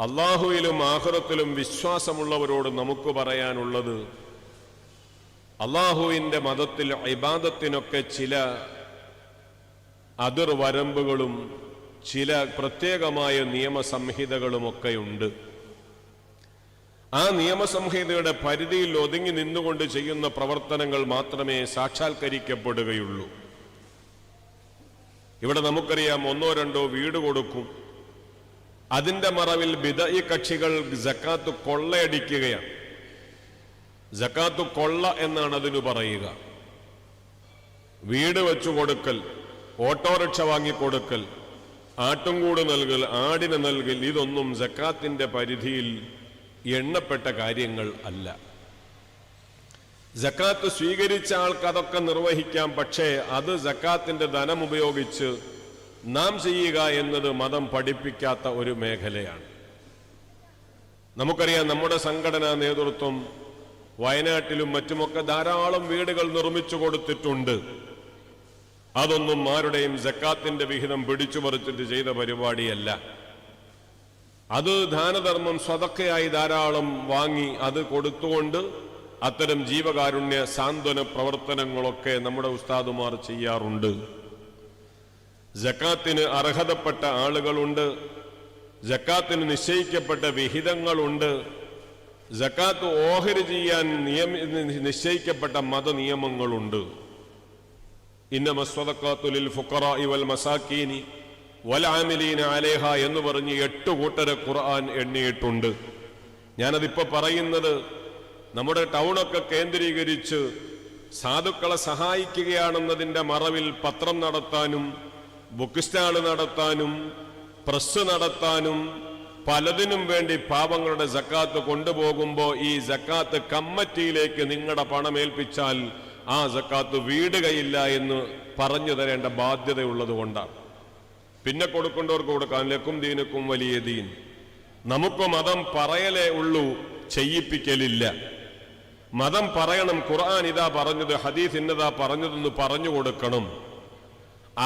അള്ളാഹുവിലും ആഹുറത്തിലും വിശ്വാസമുള്ളവരോട് നമുക്ക് പറയാനുള്ളത് അള്ളാഹുവിന്റെ മതത്തിൽ ഇബാദത്തിനൊക്കെ ചില അതിർവരമ്പുകളും ചില പ്രത്യേകമായ നിയമസംഹിതകളുമൊക്കെയുണ്ട്. ആ നിയമസംഹിതയുടെ പരിധിയിൽ ഒതുങ്ങി നിന്നുകൊണ്ട് ചെയ്യുന്ന പ്രവർത്തനങ്ങൾ മാത്രമേ സാക്ഷാത്കരിക്കപ്പെടുകയുള്ളൂ. ഇവിടെ നമുക്കറിയാം ഒന്നോ രണ്ടോ വീട് കൊടുക്കും. അതിന്റെ മറവിൽ ബിദഈ കക്ഷികൾ ജക്കാത്ത് കൊള്ളയടിക്കുകയാണ്. ജക്കാത്ത് കൊള്ള എന്നാണ് അതിന് പറയുക. വീട് വെച്ചു കൊടുക്കൽ ഓട്ടോറിക്ഷ വാങ്ങിക്കൊടുക്കൽ ആട്ടുംകൂട് നൽകൽ ആടിന് നൽകൽ ഇതൊന്നും ജക്കാത്തിന്റെ പരിധിയിൽ എണ്ണപ്പെട്ട കാര്യങ്ങൾ അല്ല. ജക്കാത്ത് സ്വീകരിച്ച ആൾക്ക് അതൊക്കെ നിർവഹിക്കാം പക്ഷേ അത് ജക്കാത്തിന്റെ ധനം ഉപയോഗിച്ച് നാം ചെയ്യുക എന്നത് മതം പഠിപ്പിക്കാത്ത ഒരു മേഖലയാണ്. നമുക്കറിയാം നമ്മുടെ സംഘടനാ നേതൃത്വം വയനാട്ടിലും മറ്റുമൊക്കെ ധാരാളം വീടുകൾ നിർമ്മിച്ചു കൊടുത്തിട്ടുണ്ട്. അതൊന്നും ആരുടെയും ജക്കാത്തിന്റെ വിഹിതം പിടിച്ചു പറിച്ചിട്ട് ചെയ്ത പരിപാടിയല്ല. അത് ദാനധർമ്മം സ്വതക്കയായി ധാരാളം വാങ്ങി അത് കൊടുത്തുകൊണ്ട് അത്തരം ജീവകാരുണ്യ സാന്ത്വന പ്രവർത്തനങ്ങളൊക്കെ നമ്മുടെ ഉസ്താദുമാർ ചെയ്യാറുണ്ട്. ജക്കാത്തിന് അർഹതപ്പെട്ട ആളുകളുണ്ട്. ജക്കാത്തിന് നിശ്ചയിക്കപ്പെട്ട വിഹിതങ്ങളുണ്ട്. ജക്കാത്ത് ഓഹരി ചെയ്യാൻ നിയമ നിശ്ചയിക്കപ്പെട്ട മതനിയമങ്ങളുണ്ട്. ഇന്നമസ്വതക്കാത്തുലിൽ ഫുക്കറ ഇവൽ മസാക്കീനി വലാമിലീന അലേഹ എന്ന് പറഞ്ഞ് എട്ട് കൂട്ടരെ ഖുർആൻ എണ്ണിയിട്ടുണ്ട്. ഞാനതിപ്പോൾ പറയുന്നത് നമ്മുടെ ടൗണൊക്കെ കേന്ദ്രീകരിച്ച് സാധുക്കളെ സഹായിക്കുകയാണെന്നതിന്റെ മറവിൽ പത്രം നടത്താനും ബുക്ക് സ്റ്റാൾ നടത്താനും പ്രസ് നടത്താനും പലതിനും വേണ്ടി പാവങ്ങളുടെ ജക്കാത്ത് കൊണ്ടുപോകുമ്പോൾ ഈ ജക്കാത്ത് കമ്മറ്റിയിലേക്ക് നിങ്ങളുടെ പണം ഏൽപ്പിച്ചാൽ ആ ജക്കാത്ത് വീടുകയില്ല എന്ന് പറഞ്ഞു തരേണ്ട ബാധ്യതയുള്ളത് കൊണ്ടാണ്. പിന്നെ കൊടുക്കേണ്ടവർക്ക് കൊടുക്കാൻ ലക്കും ദീനക്കും വലിയ ദീൻ. നമുക്ക് മതം പറയലേ ഉള്ളൂ ചെയ്യിപ്പിക്കലില്ല. മതം പറയണം ഖുർആൻ ഇതാ പറഞ്ഞത് ഹദീസ് ഇന്നതാ പറഞ്ഞതെന്ന് പറഞ്ഞു കൊടുക്കണം.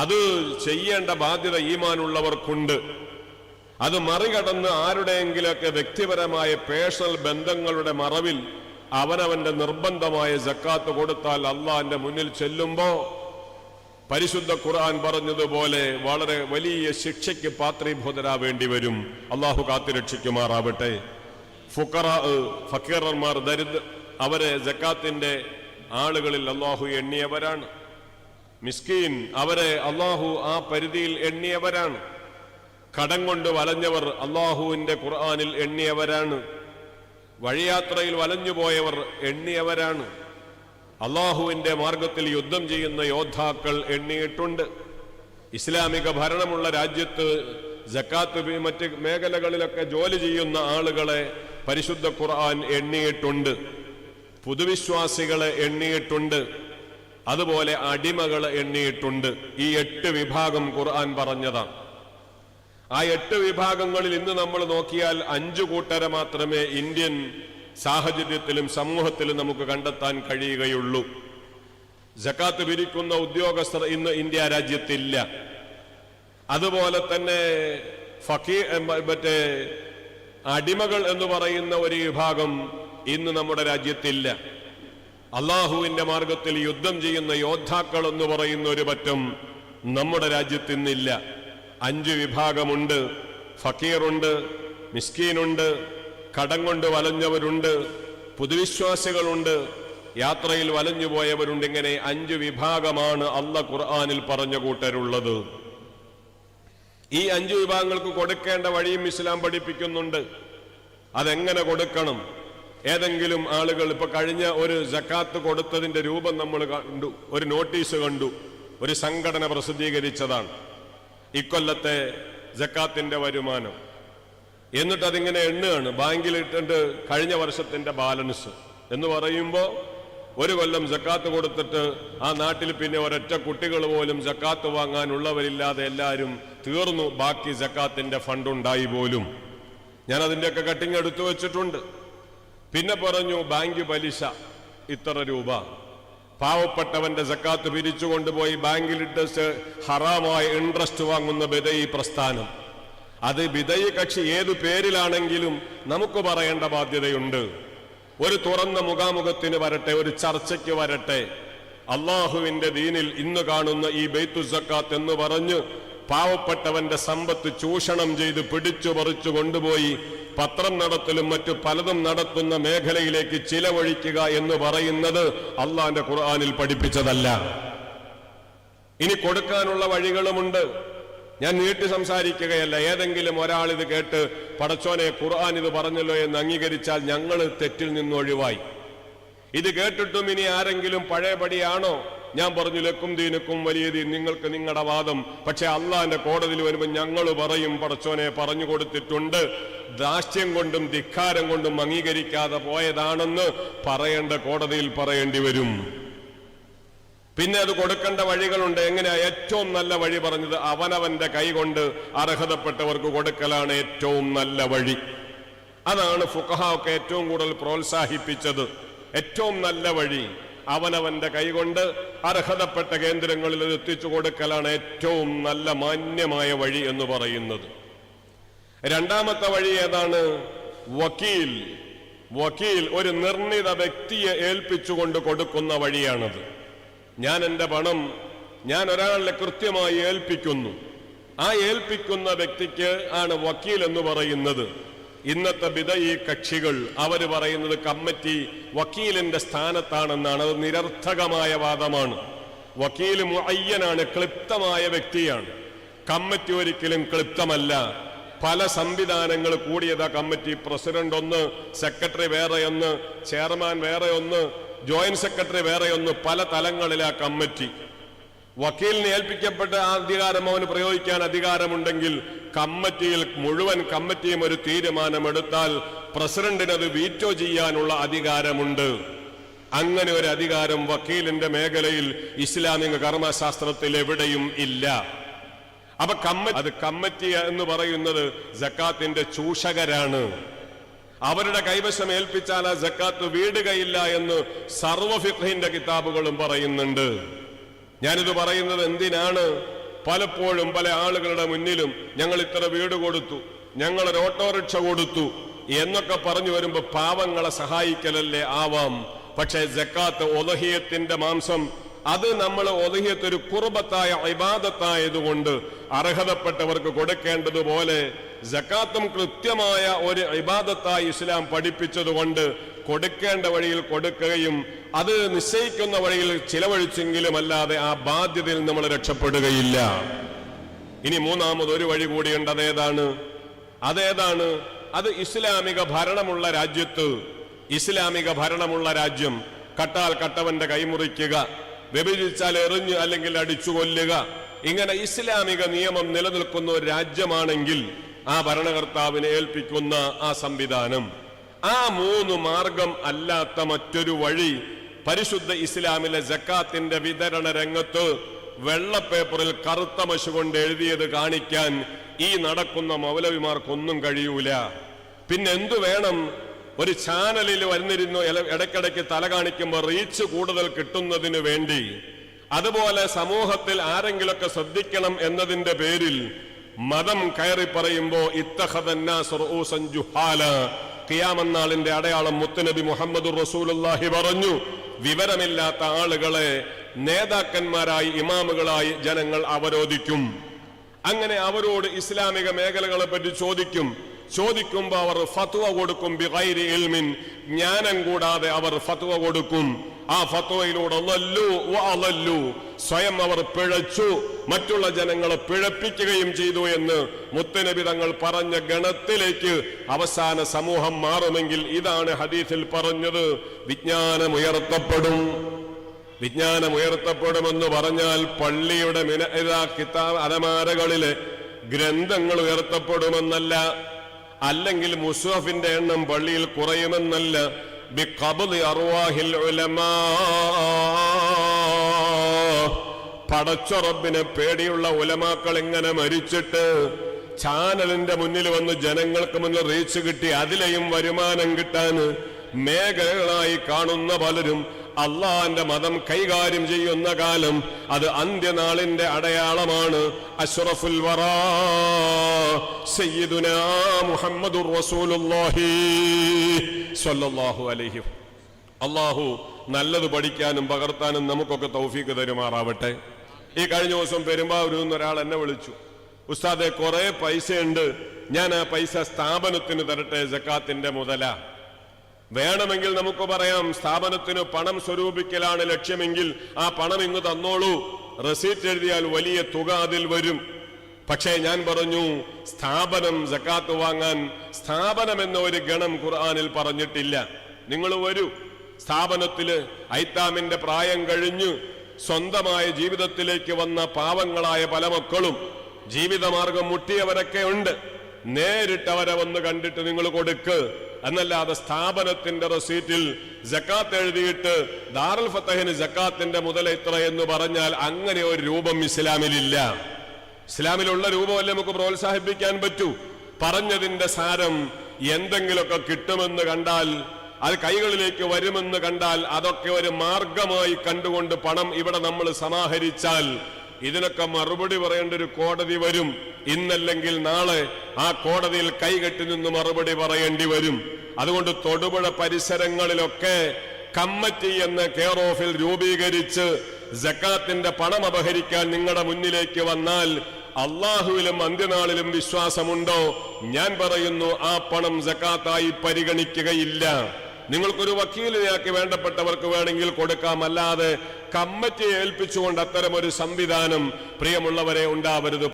അത് ചെയ്യേണ്ട ബാധ്യത ഈമാനുള്ളവർക്കുണ്ട്. അത് മറികടന്ന് ആരുടെയെങ്കിലൊക്കെ വ്യക്തിപരമായ പേഴ്സണൽ ബന്ധങ്ങളുടെ മറവിൽ അവനവന്റെ നിർബന്ധമായ ജക്കാത്ത് കൊടുത്താൽ അള്ളാന്റെ മുന്നിൽ ചെല്ലുമ്പോ പരിശുദ്ധ ഖുർആൻ പറഞ്ഞതുപോലെ വളരെ വലിയ ശിക്ഷയ്ക്ക് പാത്രീഭൂതരാ വേണ്ടി വരും. അള്ളാഹു കാത്തിരക്ഷിക്കുമാറാവട്ടെ ഫുക്കറ ഫക്കീറന്മാർ ദരിദ്ര അവരെ ജക്കാത്തിന്റെ ആളുകളിൽ അള്ളാഹു എണ്ണിയവരാണ്. മിസ്കീൻ അവരെ അള്ളാഹു ആ പരിധിയിൽ എണ്ണിയവരാണ്. കടം കൊണ്ട് വലഞ്ഞവർ അള്ളാഹുവിന്റെ ഖുർആാനിൽ എണ്ണിയവരാണ്. വഴിയാത്രയിൽ വലഞ്ഞുപോയവർ എണ്ണിയവരാണ്. അള്ളാഹുവിന്റെ മാർഗത്തിൽ യുദ്ധം ചെയ്യുന്ന യോദ്ധാക്കൾ എണ്ണിയിട്ടുണ്ട്. ഇസ്ലാമിക ഭരണമുള്ള രാജ്യത്ത് ജക്കാത്ത് മറ്റ് മേഖലകളിലൊക്കെ ജോലി ചെയ്യുന്ന ആളുകളെ പരിശുദ്ധ ഖുർആൻ എണ്ണിയിട്ടുണ്ട്. പുതുവിശ്വാസികളെ എണ്ണിയിട്ടുണ്ട്. അതുപോലെ അടിമകൾ എണ്ണിയിട്ടുണ്ട്. ഈ എട്ട് വിഭാഗം ഖുർആൻ പറഞ്ഞതാണ് ആ എട്ട് വിഭാഗങ്ങളിൽ ഇന്ന് നമ്മൾ നോക്കിയാൽ അഞ്ചു കൂട്ടരെ മാത്രമേ ഇന്ത്യൻ സാഹചര്യത്തിലും സമൂഹത്തിലും നമുക്ക് കണ്ടെത്താൻ കഴിയുകയുള്ളൂ. ജക്കാത്ത് പിരിക്കുന്ന ഉദ്യോഗസ്ഥർ ഇന്ന് ഇന്ത്യ രാജ്യത്തില്ല. അതുപോലെ തന്നെ ഫക്കീ മറ്റേ അടിമകൾ എന്ന് പറയുന്ന ഒരു വിഭാഗം ഇന്ന് നമ്മുടെ രാജ്യത്തില്ല. അള്ളാഹുവിന്റെ മാർഗത്തിൽ യുദ്ധം ചെയ്യുന്ന യോദ്ധാക്കൾ എന്ന് പറയുന്ന ഒരു പറ്റം നമ്മുടെ രാജ്യത്ത് ഇന്നില്ല അഞ്ച് വിഭാഗമുണ്ട്. ഫക്കീറുണ്ട് മിസ്കീനുണ്ട് കടം കൊണ്ട് വലഞ്ഞവരുണ്ട് പുതുവിശ്വാസികളുണ്ട് യാത്രയിൽ വലഞ്ഞു പോയവരുണ്ട്. ഇങ്ങനെ അഞ്ച് വിഭാഗമാണ് അള്ള ഖുർആാനിൽ പറഞ്ഞ കൂട്ടരുള്ളത്. ഈ അഞ്ച് വിഭാഗങ്ങൾക്ക് കൊടുക്കേണ്ട വഴിയും ഇസ്ലാം പഠിപ്പിക്കുന്നുണ്ട്. അതെങ്ങനെ കൊടുക്കണം? ഏതെങ്കിലും ആളുകൾ ഇപ്പൊ കഴിഞ്ഞ ഒരു ജക്കാത്ത് കൊടുത്തതിന്റെ രൂപം നമ്മൾ കണ്ടു ഒരു നോട്ടീസ് കണ്ടു ഒരു സംഘടന പ്രസിദ്ധീകരിച്ചതാണ്. ഇക്കൊല്ലത്തെ ജക്കാത്തിന്റെ വരുമാനം. എന്നിട്ട് അതിങ്ങനെ എണ്ണുകയാണ്. ബാങ്കിൽ ഇട്ടിട്ട് കഴിഞ്ഞ വർഷത്തിന്റെ ബാലൻസ് എന്ന് പറയുമ്പോൾ ഒരു കൊല്ലം ജക്കാത്ത് കൊടുത്തിട്ട് ആ നാട്ടിൽ പിന്നെ ഒരൊറ്റ കുട്ടികൾ പോലും ജക്കാത്ത് വാങ്ങാനുള്ളവരില്ലാതെ എല്ലാവരും തീർന്നു. ബാക്കി ജക്കാത്തിന്റെ ഫണ്ട് ഉണ്ടായി പോലും. ഞാൻ അതിന്റെയൊക്കെ കട്ടിങ് എടുത്തു വെച്ചിട്ടുണ്ട്. പിന്നെ പറഞ്ഞു ബാങ്ക് പലിശ ഇത്ര രൂപ. പാവപ്പെട്ടവന്റെ സക്കാത്ത് പിരിച്ചു കൊണ്ടുപോയി ബാങ്കിലിട്ട് ഹറാമായ ഇൻട്രസ്റ്റ് വാങ്ങുന്ന ബിതയി പ്രസ്ഥാനം. അത് ബിതയി കക്ഷി ഏതു പേരിലാണെങ്കിലും നമുക്ക് പറയേണ്ട ബാധ്യതയുണ്ട്. ഒരു തുറന്ന മുഖാമുഖത്തിന് വരട്ടെ ഒരു ചർച്ചയ്ക്ക് വരട്ടെ. അള്ളാഹുവിന്റെ ദീനിൽ ഇന്ന് കാണുന്ന ഈ ബെയ്ത്തു സക്കാത്ത് എന്ന് പറഞ്ഞ് പാവപ്പെട്ടവന്റെ സമ്പത്ത് ചൂഷണം ചെയ്ത് പിടിച്ചു പറിച്ചു കൊണ്ടുപോയി പത്രം നടത്തലും മറ്റു പലതും നടത്തുന്ന മേഖലയിലേക്ക് ചിലവഴിക്കുക എന്ന് പറയുന്നത് അള്ളാന്റെ ഖുർആാനിൽ പഠിപ്പിച്ചതല്ല. ഇനി കൊടുക്കാനുള്ള വഴികളുമുണ്ട്. ഞാൻ നീട്ടി സംസാരിക്കുകയല്ല. ഏതെങ്കിലും ഒരാൾ ഇത് കേട്ട് പടച്ചോനെ ഖുർആൻ ഇത് പറഞ്ഞല്ലോ എന്ന് അംഗീകരിച്ചാൽ ഞങ്ങൾ തെറ്റിൽ നിന്ന് ഒഴിവായി. ഇത് കേട്ടിട്ടും ഇനി ആരെങ്കിലും പഴയപടിയാണോ? ഞാൻ പറഞ്ഞു ലക്കും ദീനക്കും വലിയ ദീൻ. നിങ്ങൾക്ക് നിങ്ങളുടെ വാദം. പക്ഷെ അള്ളാന്റെ കോടതിയിൽ വരുമ്പോൾ ഞങ്ങൾ പറയും പടച്ചോനെ പറഞ്ഞു കൊടുത്തിട്ടുണ്ട്. ദാഷ്ട്യം കൊണ്ടും ധിക്കാരം കൊണ്ടും അംഗീകരിക്കാതെ പോയതാണെന്ന് പറയേണ്ട കോടതിയിൽ പറയേണ്ടി വരും. പിന്നെ അത് കൊടുക്കേണ്ട വഴികളുണ്ട്. എങ്ങനെയാ? ഏറ്റവും നല്ല വഴി പറഞ്ഞത് അവനവന്റെ കൈകൊണ്ട് അർഹതപ്പെട്ടവർക്ക് കൊടുക്കലാണ് ഏറ്റവും നല്ല വഴി. അതാണ് ഫുഖഹ ഒക്കെ ഏറ്റവും കൂടുതൽ പ്രോത്സാഹിപ്പിച്ചത്. ഏറ്റവും നല്ല വഴി അവനവന്റെ കൈകൊണ്ട് അർഹതപ്പെട്ട കേന്ദ്രങ്ങളിൽ എത്തിച്ചു കൊടുക്കലാണ് ഏറ്റവും നല്ല മാന്യമായ വഴി എന്ന് പറയുന്നത്. രണ്ടാമത്തെ വഴി ഏതാണ്? വക്കീൽ. വക്കീൽ ഒരു നിർണിത വ്യക്തിയെ ഏൽപ്പിച്ചുകൊണ്ട് കൊടുക്കുന്ന വഴിയാണത്. ഞാൻ എന്റെ പണം ഞാൻ ഒരാളെ കൃത്യമായി ഏൽപ്പിക്കുന്നു. ആ ഏൽപ്പിക്കുന്ന വ്യക്തിക്ക് ആണ് വക്കീൽ എന്ന് പറയുന്നത്. ഇന്നത്തെ വിധയി കക്ഷികൾ അവർ പറയുന്നത് കമ്മിറ്റി വക്കീലിന്റെ സ്ഥാനത്താണെന്നാണ്. അത് നിരർത്ഥകമായ വാദമാണ്. വക്കീൽ മുഅയ്യനാണ് ക്ലിപ്തമായ വ്യക്തിയാണ്. കമ്മിറ്റി ഒരിക്കലും ക്ലിപ്തമല്ല. പല സംവിധാനങ്ങൾ കൂടിയതാ കമ്മിറ്റി. പ്രസിഡന്റ് ഒന്ന് സെക്രട്ടറി വേറെ ഒന്ന് ചെയർമാൻ വേറെ ഒന്ന് ജോയിന്റ് സെക്രട്ടറി വേറെ ഒന്ന് പല ആ കമ്മിറ്റി. വക്കീലിന് ഏൽപ്പിക്കപ്പെട്ട ആ അധികാരം അവന് പ്രയോഗിക്കാൻ അധികാരമുണ്ടെങ്കിൽ കമ്മിറ്റിയിൽ മുഴുവൻ കമ്മിറ്റിയും ഒരു തീരുമാനമെടുത്താൽ പ്രസിഡന്റിന് അത് വീറ്റോ ചെയ്യാനുള്ള അധികാരമുണ്ട്. അങ്ങനെ ഒരു അധികാരം വക്കീലിന്റെ മേഖലയിൽ ഇസ്ലാമിക കർമ്മശാസ്ത്രത്തിൽ എവിടെയും ഇല്ല. അപ്പൊ കമ്മ അത് കമ്മറ്റി എന്ന് പറയുന്നത് ജക്കാത്തിന്റെ ചൂഷകരാണ്. അവരുടെ കൈവശം ഏൽപ്പിച്ചാൽ ആ ജക്കാത്ത് വീടുകയില്ല എന്ന് സർവഫിഖിന്റെ കിതാബുകളും പറയുന്നുണ്ട്. ഞാനിത് പറയുന്നത് എന്തിനാണ്? പലപ്പോഴും പല ആളുകളുടെ മുന്നിലും ഞങ്ങൾ ഇത്ര വീട് കൊടുത്തു ഞങ്ങൾ ഒരു ഓട്ടോറിക്ഷ കൊടുത്തു എന്നൊക്കെ പറഞ്ഞു വരുമ്പോ പാവങ്ങളെ സഹായിക്കലല്ലേ ആവാം. പക്ഷേ ജക്കാത്ത് ഒലഹിയത്തിന്റെ മാംസം അത് നമ്മൾ ഒതുഹിയത്തൊരു കുർബത്തായ ഇബാദത്തായതുകൊണ്ട് അർഹതപ്പെട്ടവർക്ക് കൊടുക്കേണ്ടതുപോലെ ജക്കാത്തും കൃത്യമായ ഒരു ഇബാദത്തായി ഇസ്ലാം പഠിപ്പിച്ചതുകൊണ്ട് കൊടുക്കേണ്ട വഴിയിൽ കൊടുക്കുകയും അത് നിശ്ചയിക്കുന്ന വഴിയിൽ ചിലവഴിച്ചെങ്കിലും അല്ലാതെ ആ ബാധ്യതയിൽ നമ്മൾ രക്ഷപ്പെടുകയില്ല. ഇനി മൂന്നാമത് ഒരു വഴി കൂടിയുണ്ട് അതേതാണ്? അതേതാണ്? അത് ഇസ്ലാമിക ഭരണമുള്ള രാജ്യത്ത് ഇസ്ലാമിക ഭരണമുള്ള രാജ്യം. കട്ടാൽ കട്ടവന്റെ കൈമുറിക്കുക. വ്യഭിചരിച്ചാൽ എറിഞ്ഞ് അല്ലെങ്കിൽ അടിച്ചു കൊല്ലുക. ഇങ്ങനെ ഇസ്ലാമിക നിയമം നിലനിൽക്കുന്ന ഒരു രാജ്യമാണെങ്കിൽ ആ ഭരണകർത്താവിനെ ഏൽപ്പിക്കുന്ന ആ സംവിധാനം. ആ മൂന്ന് മാർഗം അല്ലാത്ത മറ്റൊരു വഴി പരിശുദ്ധ ഇസ്ലാമിലെ ജക്കാത്തിന്റെ വിതരണ രംഗത്ത് വെള്ളപ്പേപ്പറിൽ കറുത്ത മശു കൊണ്ട് എഴുതിയത് കാണിക്കാൻ ഈ നടക്കുന്ന മൗലവിമാർക്കൊന്നും കഴിയൂല. പിന്നെന്തു വേണം? ഒരു ചാനലിൽ വന്നിരുന്നു ഇല- ഇടയ്ക്കിടയ്ക്ക് തല കാണിക്കുമ്പോൾ റീച്ച് കൂടുതൽ കിട്ടുന്നതിന് വേണ്ടി. അതുപോലെ സമൂഹത്തിൽ ആരെങ്കിലൊക്കെ ശ്രദ്ധിക്കണം എന്നതിന്റെ പേരിൽ മതം കയറി പറയുമ്പോ കിയാമന്നാളിന്റെ അടയാളം മുത്തുനബി മുഹമ്മദ് റസൂലുള്ളാഹി പറഞ്ഞു. വിവരമില്ലാത്ത ആളുകളെ നേതാക്കന്മാരായി ഇമാമുകളായി ജനങ്ങൾ അവരോധിക്കും. അങ്ങനെ അവരോട് ഇസ്ലാമിക മേഖലകളെ പറ്റി ചോദിക്കും. ചോദിക്കുമ്പോൾ അവർ ഫത്വ കൊടുക്കും ബിഗൈരി ഇൽമിൻ. ജ്ഞാനം കൂടാതെ അവർ ഫത്വ കൊടുക്കും. ആ ഫത്വയിലൂടെ അതല്ലു. സ്വയം അവർ പിഴച്ചു. മറ്റുള്ള ജനങ്ങളെ പിഴപ്പിക്കുകയും ചെയ്തു എന്ന് മുത്തനബി തങ്ങൾ പറഞ്ഞ ഗണത്തിലേക്ക് അവസാന സമൂഹം മാറുമെങ്കിൽ ഇതാണ് ഹദീസിൽ പറഞ്ഞത്. വിജ്ഞാനമുയർത്തപ്പെടും. വിജ്ഞാനം ഉയർത്തപ്പെടുമെന്ന് പറഞ്ഞാൽ പള്ളിയുടെ മിന കിതാബ് അലമാരകളിലെ ഗ്രന്ഥങ്ങൾ ഉയർത്തപ്പെടുമെന്നല്ല. അല്ലെങ്കിൽ മുസഫിന്റെ എണ്ണം പള്ളിയിൽ കുറയുമെന്നല്ല. പടച്ചുറബിനെ പേടിയുള്ള ഉലമാക്കൾ ഇങ്ങനെ മരിച്ചിട്ട് ചാനലിന്റെ മുന്നിൽ വന്ന് ജനങ്ങൾക്ക് മുന്നിൽ റീച്ച് കിട്ടി അതിലെയും വരുമാനം കിട്ടാൻ മേഖലകളായി കാണുന്ന പലരും അള്ളാന്റെ മതം കൈകാര്യം ചെയ്യുന്ന കാലം അത് അന്ത്യനാളിന്റെ അടയാളമാണ്. അഷ്റഫുൽ വറാ സയ്യിദുനാ മുഹമ്മദുർ റസൂലുള്ളാഹി സ്വല്ലല്ലാഹു അള്ളാഹു നല്ലത് പഠിക്കാനും പകർത്താനും നമുക്കൊക്കെ തൗഫീക്ക് തരുമാറാവട്ടെ. ഈ കഴിഞ്ഞ ദിവസം പെരുമ്പാവൂരിൽ നിന്ന് ഒരാൾ എന്നെ വിളിച്ചു. ഉസ്താദെ കുറെ പൈസയുണ്ട്. ഞാൻ ആ പൈസ സ്ഥാപനത്തിന് തരട്ടെ ജക്കാത്തിന്റെ മുതല. വേണമെങ്കിൽ നമുക്ക് പറയാം സ്ഥാപനത്തിന് പണം സ്വരൂപിക്കലാണ് ലക്ഷ്യമെങ്കിൽ ആ പണം ഇങ്ങ് തന്നോളൂ. റെസീറ്റ് എഴുതിയാൽ വലിയ തുക അതിൽ വരും. പക്ഷേ ഞാൻ പറഞ്ഞു സ്ഥാപനം ജക്കാത്ത് വാങ്ങാൻ സ്ഥാപനം എന്ന ഒരു ഗണം ഖുർആാനിൽ പറഞ്ഞിട്ടില്ല. നിങ്ങൾ വരൂ. സ്ഥാപനത്തിൽ ഐത്താമിന്റെ പ്രായം കഴിഞ്ഞു. സ്വന്തമായ ജീവിതത്തിലേക്ക് വന്ന പാവങ്ങളായ പല മക്കളും ജീവിതമാർഗം മുട്ടിയവരൊക്കെ ഉണ്ട്. നേരിട്ടവരെ വന്ന് കണ്ടിട്ട് നിങ്ങൾ കൊടുക്ക്. എന്നല്ലാതെ സ്ഥാപനത്തിന്റെ റസീറ്റിൽ ജക്കാത്ത് എഴുതിയിട്ട് ദാറുൽ ഫത്തഹിന് ജക്കാത്തിന്റെ മുതൽ ഇത്ര എന്ന് പറഞ്ഞാൽ അങ്ങനെ ഒരു രൂപം ഇസ്ലാമിലില്ല. ഇസ്ലാമിലുള്ള രൂപമല്ലേ നമുക്ക് പ്രോത്സാഹിപ്പിക്കാൻ പറ്റൂ? പറഞ്ഞതിന്റെ സാരം എന്തെങ്കിലുമൊക്കെ കിട്ടുമെന്ന് കണ്ടാൽ അത് കൈകളിലേക്ക് വരുമെന്ന് കണ്ടാൽ അതൊക്കെ ഒരു മാർഗമായി കണ്ടുകൊണ്ട് പണം ഇവിടെ നമ്മൾ സമാഹരിച്ചാൽ ഇതിനൊക്കെ മറുപടി പറയേണ്ട ഒരു കോടതി വരും. ഇന്നല്ലെങ്കിൽ നാളെ ആ കോടതിയിൽ കൈകെട്ടി നിന്ന് മറുപടി പറയേണ്ടി വരും. അതുകൊണ്ട് തൊടുപുഴ പരിസരങ്ങളിലൊക്കെ കമ്മറ്റി എന്ന കെയർ ഓഫിൽ രൂപീകരിച്ച് ജക്കാത്തിന്റെ പണം അപഹരിക്കാൻ നിങ്ങളുടെ മുന്നിലേക്ക് വന്നാൽ അള്ളാഹുവിലും അന്ത്യനാളിലും വിശ്വാസമുണ്ടോ? ഞാൻ പറയുന്നു ആ പണം ജക്കാത്തായി പരിഗണിക്കുകയില്ല. നിങ്ങൾക്കൊരു വക്കീലിനെയാക്കി വേണ്ടപ്പെട്ടവർക്ക് വേണമെങ്കിൽ കൊടുക്കാം. അല്ലാതെ കമ്മറ്റിയെ ഏൽപ്പിച്ചുകൊണ്ട് ഒരു സംവിധാനം പ്രിയമുള്ളവരെ ഉണ്ടാവരുത്.